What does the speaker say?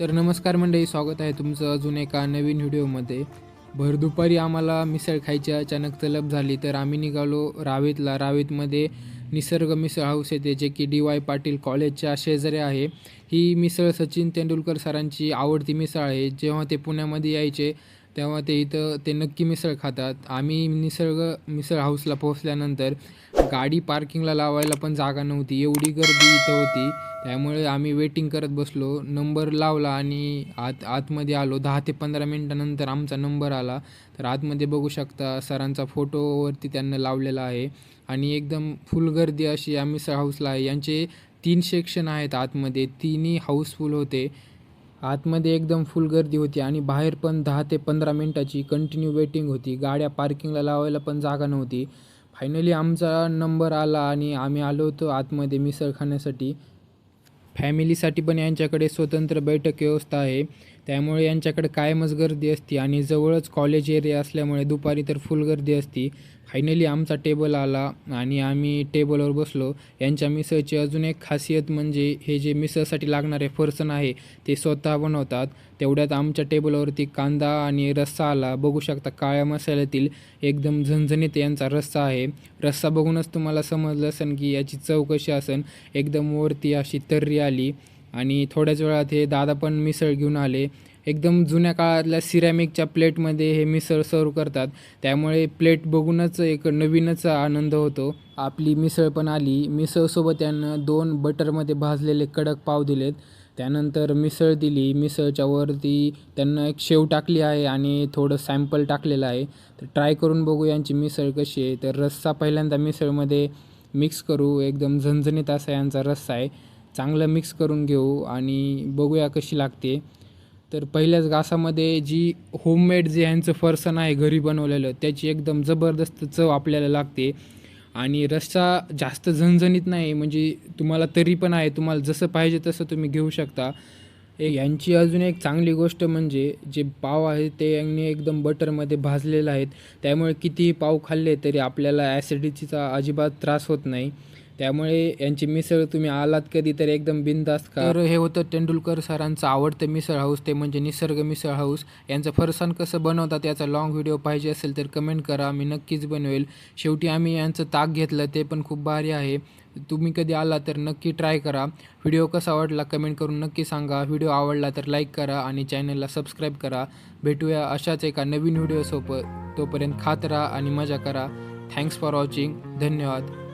तर नमस्कार मंडळी स्वागत आहे तुमचं अजून एका नवीन व्हिडिओमध्ये. भर दुपारी आम्हाला मिसळ खायची अचानक तलब झाली तर आम्ही निघालो रावेतला. रावेतमध्ये निसर्ग मिसळ हाऊस येते जे की डी वाय पाटील कॉलेजच्या शेजारी आहे. ही मिसळ सचिन तेंडुलकर सरांची आवडती मिसळ आहे. जेव्हा ते पुण्यामध्ये यायचे तेव्हा ते इथं ते नक्की मिसळ खातात. आम्ही निसर्ग मिसळ हाऊसला पोहोचल्यानंतर गाडी पार्किंगला लावायला पण जागा नव्हती. एवढी गर्दी इथं होती. त्यामुळे आम्ही वेटिंग करत बसलो. नंबर लावला आणि आत आतमध्ये आलो. दहा ते पंधरा मिनटानंतर आमचा नंबर आला. तर आतमध्ये बघू शकता सरांचा फोटोवरती त्यांना लावलेला आहे. आणि एकदम फुल गर्दी अशी या मिसळ हाऊसला आहे. यांचे तीन सेक्शन आहेत आतमध्ये. तिन्ही हाऊसफुल होते. आतमध्ये एकदम फुल गर्दी होती आणि बाहेर पण दहा ते पंधरा मिनटाची कंटिन्यू वेटिंग होती. गाड्या पार्किंगला लावायला पण जागा नव्हती. फायनली आमचा नंबर आला आणि आम्ही आलो होतो आतमध्ये मिसळ खाण्यासाठी फॅमिलीसाठी पण यांच्याकडे स्वतंत्र बैठक व्यवस्था आहे. त्यामुळे यांच्याकडे कायमच गर्दी असती आणि जवळच कॉलेज एरिया असल्यामुळे दुपारी तर फुल गर्दी असती. फायनली आमचा टेबल आला आणि आम्ही टेबलवर बसलो. यांच्या मिसळची अजून एक खासियत म्हणजे हे जे मिसळसाठी लागणारे फरसन आहे ते स्वतः बनवतात. तेवढ्यात आमच्या टेबलवरती कांदा आणि रस्सा आला. बघू शकता काळ्या मसाल्यातील एकदम झणझणीत यांचा रस्सा आहे. रस्सा बघूनच तुम्हाला समजलं असेल की याची चव कशी असेल. एकदम वरती अशी तर्री आली. आणि थोड्याच वेळात हे दादा पण मिसळ घेऊन आले. एकदम जुन्या काळातल्या सिरॅमिकच्या प्लेटमध्ये हे मिसळ सर्व करतात. त्यामुळे प्लेट बघूनच एक नवीनच आनंद होतो. आपली मिसळ पण आली. मिसळसोबत त्यानं दोन बटरमध्ये भाजलेले कडक पाव दिलेत. त्यानंतर मिसळ दिली. मिसळच्या वरती त्यांना एक शेव टाकली आहे आणि थोडं सॅम्पल टाकलेलं आहे. तर ट्राय करून बघू यांची मिसळ कशी आहे. तर रस्सा पहिल्यांदा मिसळमध्ये मिक्स करू. एकदम झणझणीत असा यांचा रस्सा आहे. चांगलं मिक्स करून घेऊ आणि बघूया कशी लागते. तर पहिल्याच घासामध्ये जी होममेड जे ह्यांचं फरसन आहे घरी बनवलेलं त्याची एकदम जबरदस्त चव आपल्याला लागते. आणि रस्सा जास्त झणझणीत नाही म्हणजे तुम्हाला तरी पण आहे तुम्हाला जसं पाहिजे तसं तुम्ही घेऊ शकता. एक यांची अजून एक चांगली गोष्ट म्हणजे जे पाव आहे ते यांनी एकदम बटरमध्ये भाजलेलं आहेत. त्यामुळे कितीही पाव खाल्ले तरी आपल्याला ॲसिडिटीचा अजिबात त्रास होत नाही. त्यामुळे यांची मिसळ तुम्ही आलात कधी तर एकदम बिनधास्त का तर हे होतं तेंडुलकर सरांचं आवडतं मिसळ हाऊस ते म्हणजे निसर्ग मिसळ हाऊस. यांचं फरसाण कसं बनवतात याचा लॉंग व्हिडिओ पाहिजे असेल तर कमेंट करा मी नक्कीच बनवेल. शेवटी आम्ही यांचं ताक घेतलं ते पण खूप भारी आहे. तुम्ही कधी आला तर नक्की ट्राय करा. व्हिडिओ कसा आवडला कमेंट करून नक्की सांगा. व्हिडिओ आवडला तर लाईक करा आणि चॅनलला सबस्क्राईब करा. भेटूया अशाच एका नवीन व्हिडिओसोबत तोपर्यंत खात राहा आणि मजा करा. थँक्स फॉर वॉचिंग धन्यवाद.